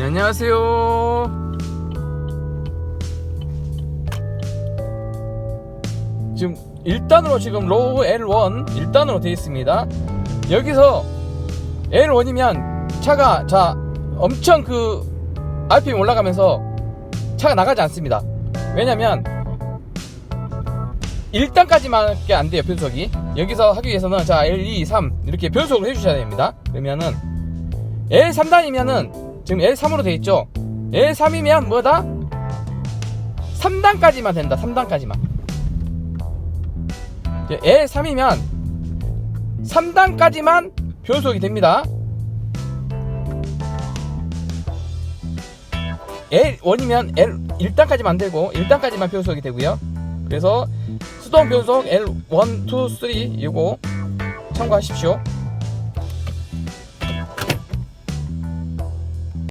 네, 안녕하세요. 지금 1단으로 지금 로우 L1 1단으로 되어 있습니다. 여기서 L1이면 차가 자 엄청 그 RPM 올라가면서 차가 나가지 않습니다. 왜냐면 1단까지만밖에 안 돼요 변속이 여기서 하기 위해서는 자 L2, 3 이렇게 변속을 해주셔야 됩니다 그러면은 L3단이면은 지금 L3으로 돼 있죠? L3이면 뭐다? 3단까지만 된다 3단까지만. L3이면 3단까지만 변속이 됩니다. L1이면 L 1단까지만 안 되고 1단까지만 변속이 되고요. 그래서 수동 변속 L1, 2, 3 이거 참고하십시오